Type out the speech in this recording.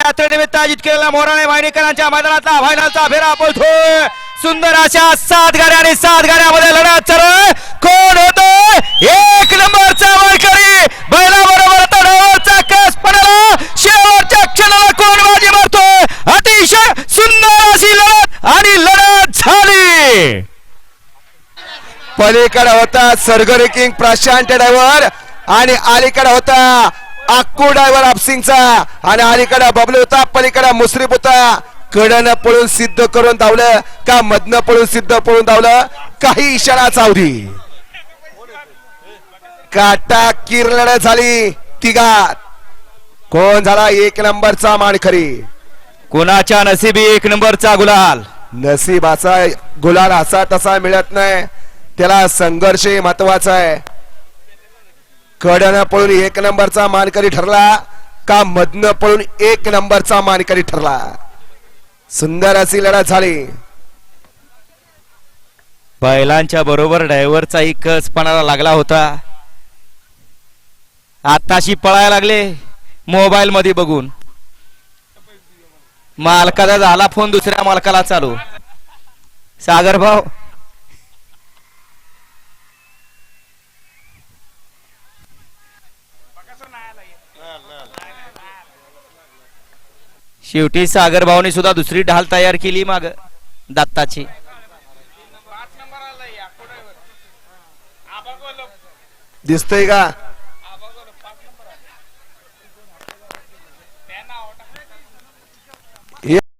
यात्रेनिमित्त आयोजित केलेल्या मोराणे वाहिनीकरांच्या मैदानातला फायनलचा फेरा बोलतोय. सुंदर अशा सात गाड्या आणि सात गाड्यामध्ये लढत चालू कोण होतो? एक नंबरचा वारकरी. बैला बरोबर आता डावाचा कस पडला? शेवटच्या क्षणाला कोण बाजी मारतोय अतिशय सुंदर अशी लढत आणि लढत झाली. पलीकडे होता सरगरी किंग प्रशांत ड्रायव्हर आणि अलीकडे होता अक्कू ड्रायव्हर आपसिंगचा. आणि अलीकडे बबलू होता पलीकडे मुश्रीफ होता कडनं पळून सिद्ध करून धावलं का मधनं पळून सिद्ध पळून धावलं? काही इशारा चावली काटा किरलड झाली तिघात. कोण झाला एक नंबरचा मानखरी कोणाच्या नशिबी एक नंबरचा गुलाल? नसीबाचा गुलाल असा तसा मिळत नाही. त्याला संघर्ष महत्त्वाचा आहे. कड्यानं पळून एक नंबरचा मानकरी ठरला का मधनं पळून एक नंबरचा मानकरी ठरला? सुंदर अशी लढा झाली. बैलांच्या बरोबर ड्रायव्हरचाही कसपणाला लागला होता. आताशी पळायला लागले मोबाईल मध्ये बघून. मालकाचा झाला फोन दुसऱ्या मालकाला चालू. सागर भाऊ शेवटी सागर भाऊने सुद्धा दुसरी ढाल तयार केली माग. दत्ताची. दिसतय का?